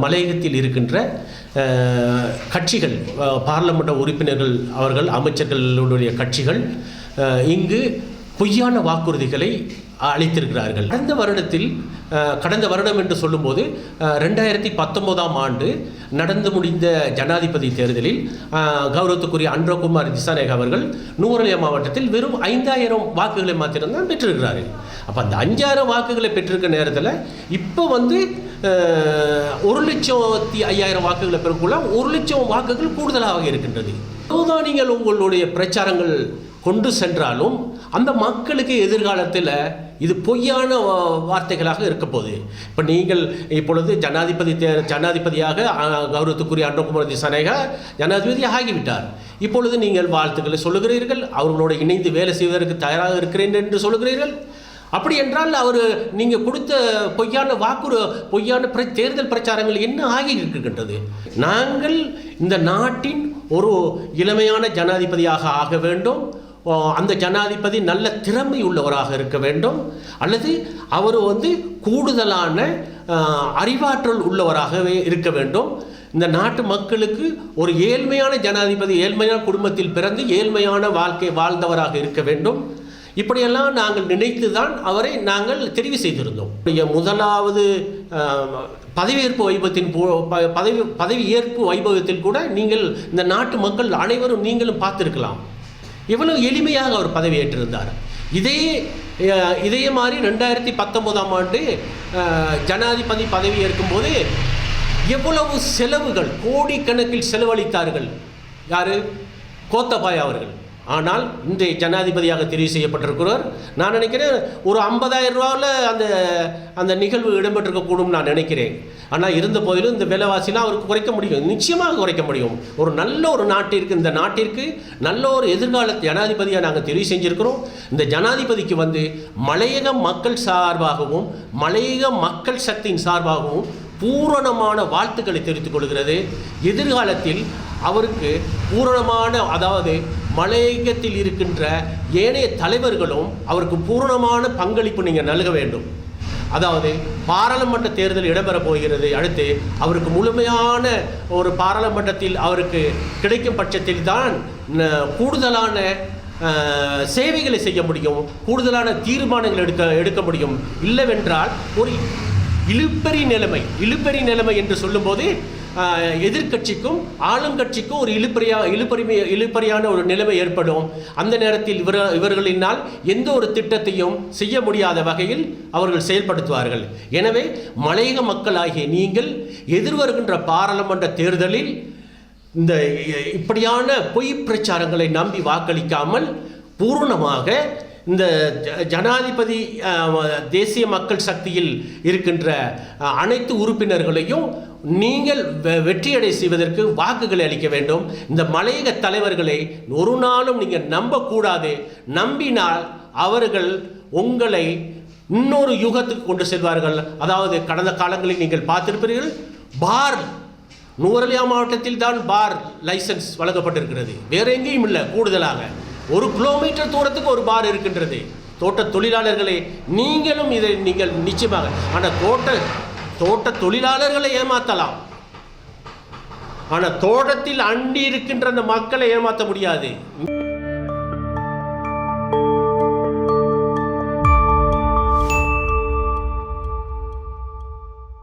மலையகத்தில் இருக்கின்ற கட்சிகள் அஹ், உறுப்பினர்கள் அவர்கள் அமைச்சர்களுடைய கட்சிகள் இங்கு பொய்யான வாக்குறுதிகளை அளித்திருக்கிறார்கள். கடந்த வருடத்தில் கடந்த வருடம் என்று சொல்லும்போது ரெண்டாயிரத்தி பத்தொன்பதாம் ஆண்டு நடந்து முடிந்த ஜனாதிபதி தேர்தலில் கௌரவத்துக்குரிய அன்றகுமார் திசாநாயக் அவர்கள் நூரலியா மாவட்டத்தில் வெறும் ஐந்தாயிரம் வாக்குகளை மாத்திரம்தான் பெற்றிருக்கிறார்கள். அப்போ அந்த அஞ்சாயிரம் வாக்குகளை பெற்றிருக்க நேரத்தில் இப்போ வந்து ஒரு லட்சத்தி ஐயாயிரம் வாக்குகளை பெறக்குள்ள ஒரு லட்சம் வாக்குகள் கூடுதலாக இருக்கின்றது. அதுதான் நீங்கள் உங்களுடைய பிரச்சாரங்கள் கொண்டு சென்றாலும் அந்த மக்களுக்கு எதிர்காலத்தில் இது பொய்யான வார்த்தைகளாக இருக்க போகுது. இப்போ நீங்கள் இப்பொழுது ஜனாதிபதி தே ஜனாதிபதியாக கௌரவத்துக்குரிய அன்றகுமார் திசானேகா ஜனாதிபதி ஆகிவிட்டார். இப்பொழுது நீங்கள் வாழ்த்துக்களை சொல்லுகிறீர்கள். அவர்களோடு இணைந்து வேலை செய்வதற்கு தயாராக இருக்கிறேன் என்று சொல்லுகிறீர்கள். அப்படி என்றால் அவர் நீங்கள் கொடுத்த பொய்யான வாக்குறு பொய்யான பிர தேர்தல் பிரச்சாரங்கள் என்ன ஆகி இருக்கின்றது? நாங்கள் இந்த நாட்டின் ஒரு இளமையான ஜனாதிபதியாக ஆக வேண்டும். ஓ, அந்த ஜனாதிபதி நல்ல திறமை உள்ளவராக இருக்க வேண்டும். அல்லது அவர் வந்து கூடுதலான அறிவாற்றல் உள்ளவராகவே இருக்க வேண்டும். இந்த நாட்டு மக்களுக்கு ஒரு ஏழ்மையான ஜனாதிபதி ஏழ்மையான குடும்பத்தில் பிறந்து ஏழ்மையான வாழ்க்கை வாழ்ந்தவராக இருக்க வேண்டும். இப்படியெல்லாம் நாங்கள் நினைத்து தான் அவரை நாங்கள் தெரிவு செய்திருந்தோம். முதலாவது பதவியேற்பு வைபவத்தின் போ- ப- பதவி பதவி ஏற்பு வைபவத்தில் கூட நீங்கள் இந்த நாட்டு மக்கள் அனைவரும் நீங்களும் பார்த்துருக்கலாம். எவ்வளவு எளிமையாக அவர் பதவியேற்றிருந்தார். இதே இதே மாதிரி ரெண்டாயிரத்தி பத்தொன்பதாம் ஆண்டு ஜனாதிபதி பதவி ஏற்கும்போது எவ்வளவு செலவுகள் கோடிக்கணக்கில் செலவழித்தார்கள். யார்? கோத்தபாய் அவர்கள். ஆனால் இன்றைய ஜனாதிபதியாக தெரிவு செய்யப்பட்டிருக்கிறார் நான் நினைக்கிறேன் ஒரு ஐம்பதாயிரம் ரூபாவில் அந்த அந்த நிகழ்வு இடம்பெற்றிருக்கக்கூடும் நான் நினைக்கிறேன். ஆனால் இருந்த போதிலும் இந்த விலைவாசிலாம் அவருக்கு குறைக்க முடியும். நிச்சயமாக குறைக்க முடியும். ஒரு நல்ல ஒரு நாட்டிற்கு இந்த நாட்டிற்கு நல்ல ஒரு எதிர்கால ஜனாதிபதியாக நாங்கள் தெரிவு செஞ்சிருக்கிறோம். இந்த ஜனாதிபதிக்கு வந்து மலையக மக்கள் சார்பாகவும் மலையக மக்கள் சக்தியின் சார்பாகவும் பூரணமான வாழ்த்துக்களை தெரிவித்துக் கொள்கிறது. எதிர்காலத்தில் அவருக்கு பூரணமான அதாவது மலையகத்தில் இருக்கின்ற ஏனைய தலைவர்களும் அவருக்கு பூரணமான பங்களிப்பு நீங்கள் நல்க வேண்டும். அதாவது பாராளுமன்ற தேர்தல் இடம்பெற போகிறது. அடுத்து அவருக்கு முழுமையான ஒரு பாராளுமன்றத்தில் அவருக்கு கிடைக்கும் பட்சத்தில் தான் கூடுதலான சேவைகளை செய்ய முடியும். கூடுதலான தீர்மானங்கள் எடுக்க எடுக்க முடியும். இல்லைவென்றால் ஒரு இழுப்பறி நிலைமை இழுப்பறி நிலைமை என்று சொல்லும்போது எதிர்கட்சிக்கும் ஆளுங்கட்சிக்கும் ஒரு இழுப்பறியா இழுப்பறிமை இழுப்பறியான ஒரு நிலைமை ஏற்படும். அந்த நேரத்தில் இவர் இவர்களினால் எந்த ஒரு திட்டத்தையும் செய்ய முடியாத வகையில் அவர்கள் செயல்படுத்துவார்கள். எனவே மலையக மக்களாகிய நீங்கள் எதிர்வருகின்ற பாராளுமன்ற தேர்தலில் இந்த இப்படியான பொய் பிரச்சாரங்களை நம்பி வாக்களிக்காமல் பூரணமாக இந்த ஜ- ஜனாதிபதி தேசிய மக்கள் சக்தியில் இருக்கின்ற அனைத்து உறுப்பினர்களையும் நீங்கள் வெ- வெற்றியடை செய்வதற்கு வாக்குகளை அளிக்க வேண்டும். இந்த மலையக தலைவர்களை ஒரு நாளும் நீங்கள் நம்பக்கூடாது. நம்பினால் அவர்கள் உங்களை இன்னொரு யுகத்துக்கு கொண்டு செல்வார்கள். அதாவது கடந்த காலங்களில் நீங்கள் பார்த்திருப்பீர்கள் பார் நூரலியா மாவட்டத்தில் தான் பார் லைசன்ஸ் வழங்கப்பட்டிருக்கிறது. வேற எங்கேயும் இல்லை கூடுதலாக. ஒரு கிலோமீட்டர் தூரத்துக்கு ஒரு பார் இருக்கின்றது. தோட்ட தொழிலாளர்களே நீங்களும் இதை நீங்கள் நிச்சயமாக ஆனால் தோட்ட தோட்ட தொழிலாளர்களை ஏமாற்றலாம் ஆனால் தோட்டத்தில் அண்டி இருக்கின்ற அந்த மக்களை ஏமாற்ற முடியாது.